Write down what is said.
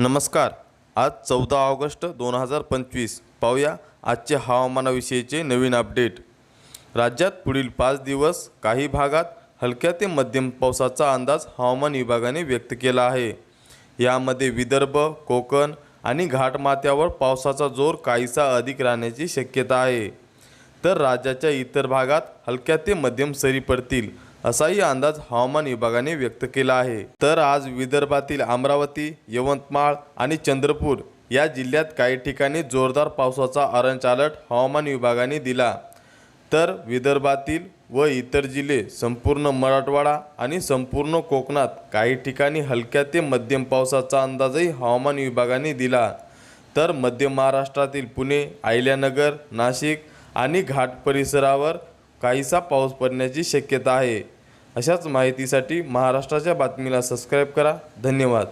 नमस्कार. आज चौदा ऑगस्ट दोन हजार पंचवीस. पाहूया आजचे हवामानाविषयीचे नवीन अपडेट. राज्यात पुढील पाच दिवस काही भागात हलक्या ते मध्यम पावसाचा अंदाज हवामान विभागाने व्यक्त केला आहे. यामध्ये विदर्भ कोकण आणि घाटमाथ्यावर पावसाचा जोर काहीसा अधिक राहण्याची शक्यता आहे. तर राज्याच्या इतर भागात हलक्या ते मध्यम सरी पडतील. असाही अंदाज हवामान विभागाने व्यक्त केला आहे. तर आज विदर्भातील अमरावती यवतमाळ आणि चंद्रपूर या जिल्ह्यात काही ठिकाणी जोरदार पावसाचा ऑरेंज अलर्ट हवामान विभागाने दिला. तर विदर्भातील व इतर जिल्हे संपूर्ण मराठवाडा आणि संपूर्ण कोकणात काही ठिकाणी हलक्या ते मध्यम पावसाचा अंदाजही हवामान विभागाने दिला. तर मध्य महाराष्ट्रातील पुणे अहिल्यानगर नाशिक आणि घाट परिसरावर काहीसा पाऊस पडण्याची शक्यता आहे. अशाच माहितीसाठी महाराष्ट्राच्या बातमीला सबस्क्राईब करा. धन्यवाद.